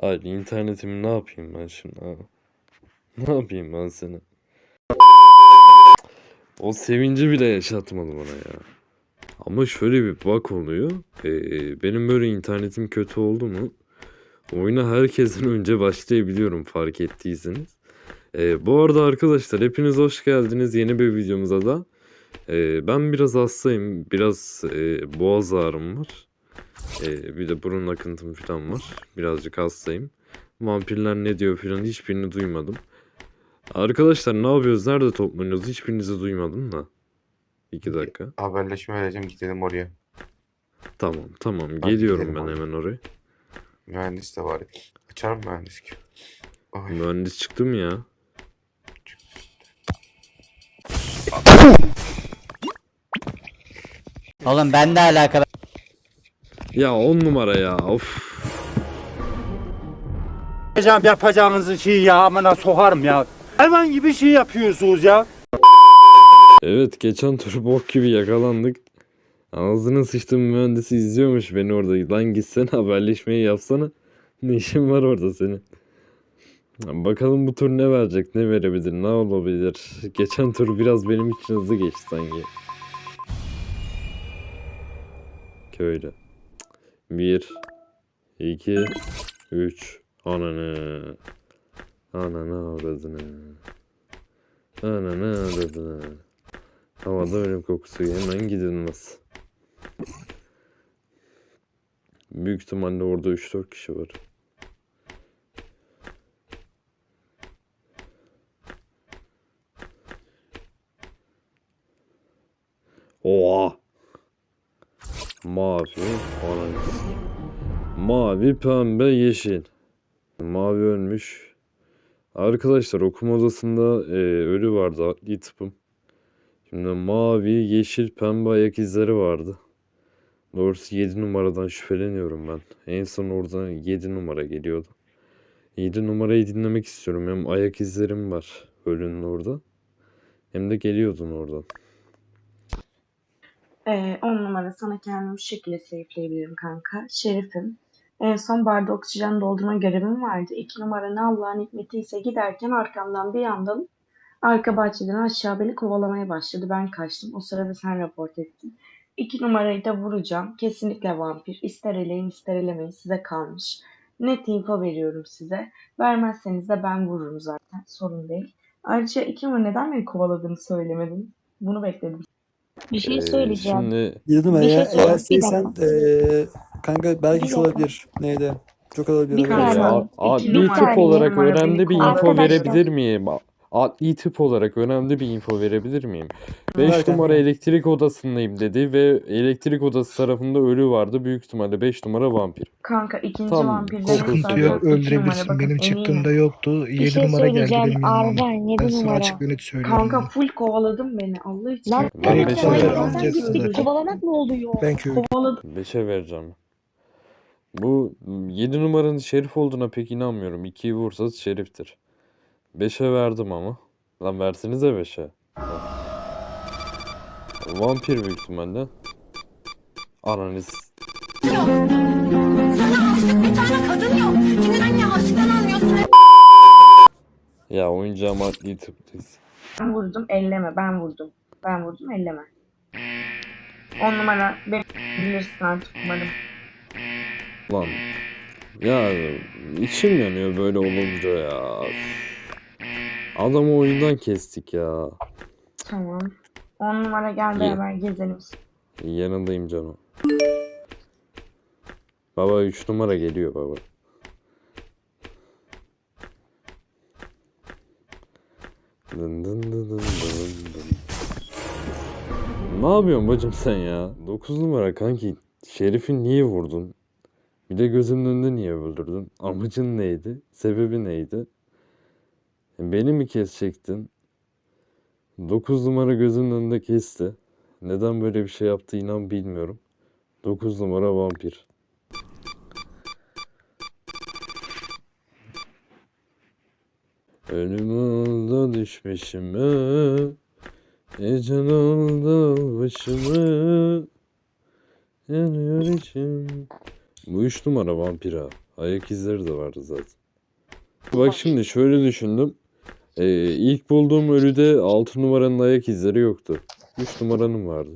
Hayır internetimi ne yapayım ben şimdi ha? Ne yapayım ben seni? O sevinci bile yaşatmadı bana ya. Ama şöyle bir bak oluyor. Ee, benim böyle internetim kötü oldu mu? Oyuna herkesten önce başlayabiliyorum fark ettiyseniz. Ee, bu arada arkadaşlar hepiniz hoş geldiniz yeni bir videomuza da. Ee, ben biraz hastayım. Biraz e, boğaz ağrım var. Ee, bir de burun akıntım falan var. Birazcık hastayım. Vampirler ne diyor falan hiçbirini duymadım. Arkadaşlar ne yapıyoruz? Nerede toplanıyoruz? Hiçbirinizi duymadım da. İki dakika. Haberleşme vereceğim gidelim oraya. Tamam tamam Hadi geliyorum ben abi. hemen oraya. Mühendis de var. Açar mı mühendis ki? Ay, Mühendis çıktı mı ya? Oğlum ben de alakalı. Ya on numara ya of. Yapacağım yapacağınızı şey ya amına sokarım ya. Hayvan gibi şey yapıyorsunuz ya. Evet geçen tur bok gibi yakalandık. Ağzına sıçtım mühendisi izliyormuş beni orada. Lan gitsene haberleşmeyi yapsana. Ne işin var orada senin? Bakalım bu tur ne verecek, ne verebilir, ne olabilir? Geçen tur biraz benim için hızlı geçti sanki. Köylü. Bir, iki, üç. Ananı. Ananı avradını. Ananı avradını. Havada ölüm kokusu hemen gidilmez. Büyük ihtimalle orada 3-4 kişi var. Mavi, orange. Mavi, pembe, yeşil. Mavi ölmüş. Arkadaşlar okuma odasında e, ölü vardı adli tıpım. Şimdi mavi, yeşil, pembe ayak izleri vardı. Doğrusu 7 numaradan şüpheleniyorum ben. En son oradan 7 numara geliyordu. 7 numarayı dinlemek istiyorum. Hem ayak izlerim var ölünün orada. Hem de geliyordun oradan. Ee, on numara sana kendimi şu şekilde safe'leyebilirim kanka. Şerifim. En son barda oksijen doldurma görevim vardı. İki numara ne Allah'ın hikmeti ise giderken arkamdan bir yandan arka bahçeden aşağı beni kovalamaya başladı. Ben kaçtım. O sırada sen raport ettin. İki numarayı da vuracağım. Kesinlikle vampir. İster eleyin ister elemeyin size kalmış. Net info veriyorum size. Vermezseniz de ben vururum zaten. Sorun değil. Ayrıca iki numara neden beni kovaladığını söylemedin. Bunu bekledim. Bir şey Ee, söyleyeceğim. Şimdi Yedim Bir ya. şey Eğer bir şeysen eee kanka belki Bir şu olabilir. Neydi? Çok olabilir. Bir evet. İki adli numara, tıp iki olarak numara önemli bir info Arkadaşlar. verebilir miyim? Adli tıp olarak önemli bir info verebilir miyim? 5 Ver numara elektrik odasındayım dedi ve elektrik odası tarafında ölü vardı. Büyük ihtimalle 5 numara vampir. Kanka ikinci Tamam, vampir numara. öldürebilirsin. Benim çıktığımda yoktu. Bir 7 şey numara geldi benim yanıma. Arven 7 Ben sana numara. açık ve net söylüyorum. Kanka full kovaladım beni Allah için. Lan Ben evet beş numara alacağız gittik. Kovalamak mı oluyor? Ben. Kovaladım. 5'e vereceğim. Bu 7 numaranın şerif olduğuna pek inanmıyorum. 2'yi vursa şeriftir. 5'e verdim ama. Lan versenize 5'e. Vampir büyük ihtimalle. Ananız. Sana aşık bir tane kadın yok. Anlıyorsun? Ya oyuncağım adli tıptayız. Ben vurdum elleme ben vurdum. Ben vurdum elleme. On numara beni bilirsin artık umarım. Lan. Ya içim yanıyor böyle olunca ya. Adamı oyundan kestik ya. Tamam. On numara gel beraber gezelim. Yanındayım canım. Baba 3 numara geliyor baba. Dın dın dın dın dın dın. Ne yapıyorsun bacım sen ya? 9 numara kanki. Şerif'i niye vurdun? Bir de gözümün önünde niye öldürdün? Amacın neydi? Sebebi neydi? Beni mi kesecektin? 9 numara gözümün önünde kesti. Neden böyle bir şey yaptı inan bilmiyorum. 9 numara vampir. Ölüm oldu düşmüşüme Ecel oldu başımı Yanıyor içim Bu üç numara vampir ha Ayak izleri de vardı zaten. Bak şimdi şöyle düşündüm. Ee, ilk bulduğum ölüde 6 numaranın ayak izleri yoktu. 3 numaranın vardı.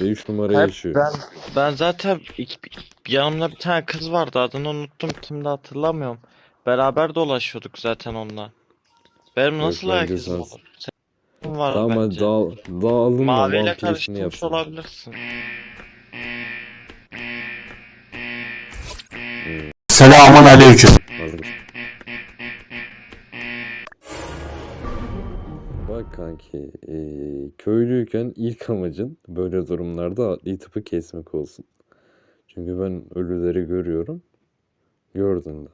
Ve 3 numara Hep yaşıyor. ben ben zaten ilk- yanımda bir tane kız vardı adını unuttum kimdi hatırlamıyorum. Beraber dolaşıyorduk zaten onunla. Benim nasıl bence ayak izim sensin. olur? Senin var Tamam hadi bence. dağ, dağılın da Maviyle karıştırmış olabilirsin. Selamun aleyküm. Kanki, eee, köylüyken ilk amacın böyle durumlarda adli tıpı kesmek olsun. Çünkü ben ölüleri görüyorum. Gördün de.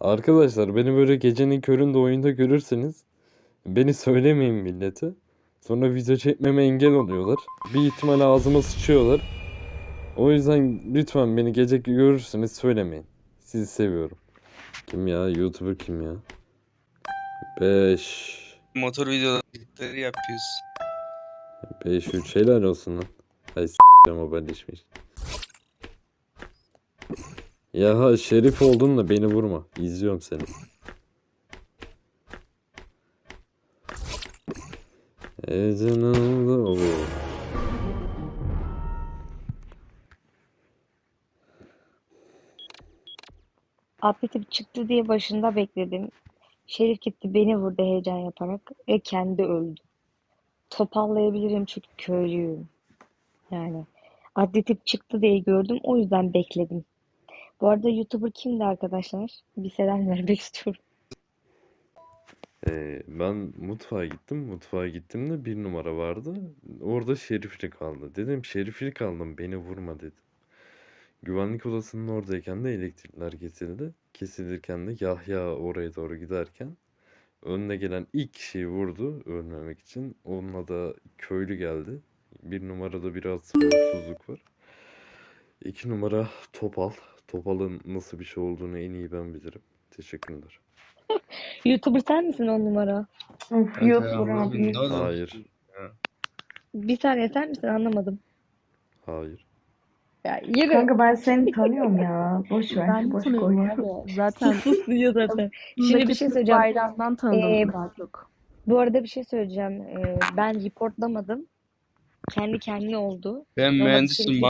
Arkadaşlar beni böyle gecenin köründe oyunda görürseniz beni söylemeyin millete. Sonra video çekmeme engel oluyorlar. Bir ihtimal ağzıma sıçıyorlar. O yüzden lütfen beni gece görürseniz söylemeyin. Sizi seviyorum. Kim ya? YouTuber kim ya? 5 motor videoları yapıyoruz. 5 3 helal olsun lan. Ay s**eceğim haberleşmiş. Ya ha şerif oldun da beni vurma. İzliyorum seni. E canım Atletip çıktı diye başında bekledim. Şerif gitti beni vurdu heyecan yaparak ve kendi öldü. Toparlayabilirim çünkü köylüyüm. Yani atletip çıktı diye gördüm o yüzden bekledim. Bu arada YouTuber kimdi arkadaşlar? Bir selam vermek istiyorum. Ee, ben mutfağa gittim. Mutfağa gittim de bir numara vardı. Orada şeriflik kaldı. Dedim şeriflik aldım beni vurma dedim. Güvenlik odasının oradayken de elektrikler kesildi. Kesilirken de Yahya oraya doğru giderken önüne gelen ilk kişiyi vurdu ölmemek için. Onunla da köylü geldi. Bir numarada biraz huzursuzluk var. İki numara Topal. Topal'ın nasıl bir şey olduğunu en iyi ben bilirim. Teşekkürler. YouTuber sen misin on numara? Of yok abi. Hayır. Bir saniye sen misin anlamadım. Hayır. Ya yürü. Kanka ben seni tanıyorum ya. Boş ver. Ben boş tanıyorum koy. abi. Zaten Sus diyor zaten. Şimdi bir şey söyleyeceğim. bayrağından tanıdım Ee, daha çok. Bu arada bir şey söyleyeceğim. Ee, ben reportlamadım. Kendi kendine oldu. Ben Normalde mühendisim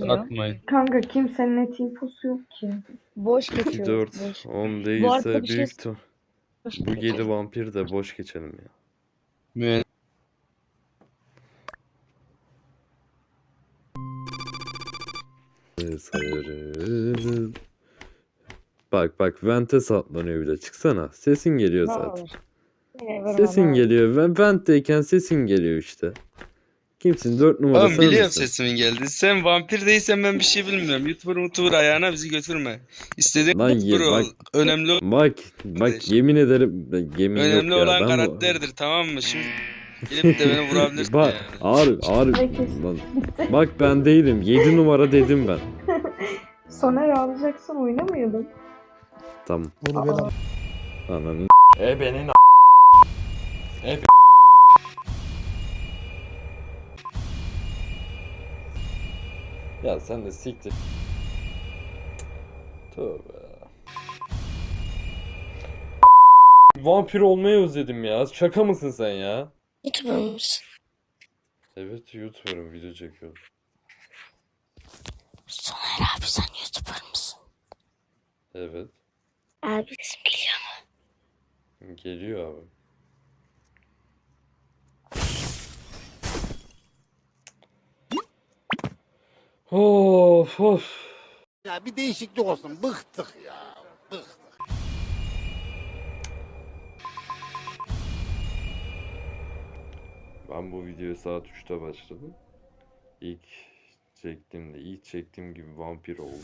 almıyor. atmayın. Kanka kimsenin net infosu yok ki. Boş 2 geçiyor. 4 Boş. 10 arada değilse şey- büyük boş Bu geçiyor. 7 vampir de boş geçelim ya. Mühendis Sayarım. Bak bak vente saplanıyor bile. Çıksana. Sesin geliyor zaten. Sesin geliyor. Ben ventteyken sesin geliyor işte. Kimsin? 4 numara Oğlum sen biliyorum misin? sesimin geldi. Sen vampir değilsen ben bir şey bilmiyorum. YouTuber YouTuber ayağına bizi götürme. İstediğin Lan ye- YouTuber ol. bak- Önemli Bak bak Kardeş. yemin ederim yemin yok önemli ya. olan bu- karakterdir tamam mı? Şimdi gelip de beni vurabilirsin Bak yani. ağır ağır. Lan, bak ben değilim. 7 numara dedim ben. Soner ağlayacaksın oynamayalım. Tamam. Bunu ben Ananı. E benim Ya sen de siktir. Tövbe. Vampir olmayı özledim ya. Şaka mısın sen ya? YouTuber mısın? Evet YouTuber'ım video çekiyorum. Soner abi sen YouTuber mısın? Evet. Abi isim geliyor mu? Geliyor abi. Of of. Ya bir değişiklik olsun. Bıktık ya. Bıktık. Ben bu videoya saat 3'te başladım. İlk çektiğimde, ilk çektiğim gibi vampir oldum.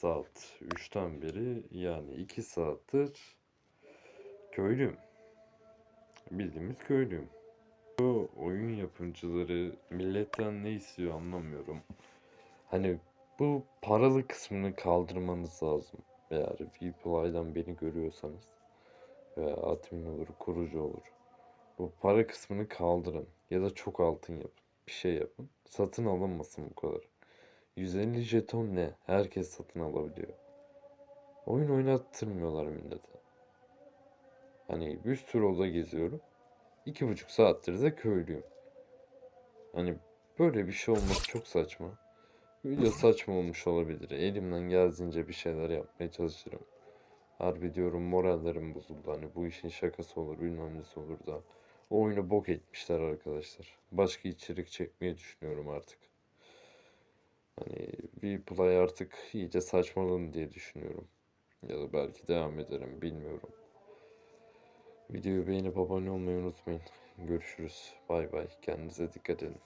Saat 3'ten beri yani 2 saattir köylüyüm. Bildiğimiz köylüyüm. Bu oyun yapımcıları milletten ne istiyor anlamıyorum. Hani bu paralı kısmını kaldırmanız lazım. Eğer Vplay'dan beni görüyorsanız veya admin olur, kurucu olur. Bu para kısmını kaldırın ya da çok altın yapın. Bir şey yapın. Satın alınmasın bu kadar. 150 jeton ne? Herkes satın alabiliyor. Oyun oynattırmıyorlar millete. Hani bir sürü oda geziyorum. İki buçuk saattir de köylüyüm. Hani böyle bir şey olması çok saçma. Video saçma olmuş olabilir. Elimden geldiğince bir şeyler yapmaya çalışırım. Harbi diyorum morallerim bozuldu. Hani bu işin şakası olur bilmem nesi olur da. O oyunu bok etmişler arkadaşlar. Başka içerik çekmeyi düşünüyorum artık. Hani bir play artık iyice saçmaladı diye düşünüyorum. Ya da belki devam ederim bilmiyorum. Videoyu beğenip abone olmayı unutmayın. Görüşürüz. Bay bay. Kendinize dikkat edin.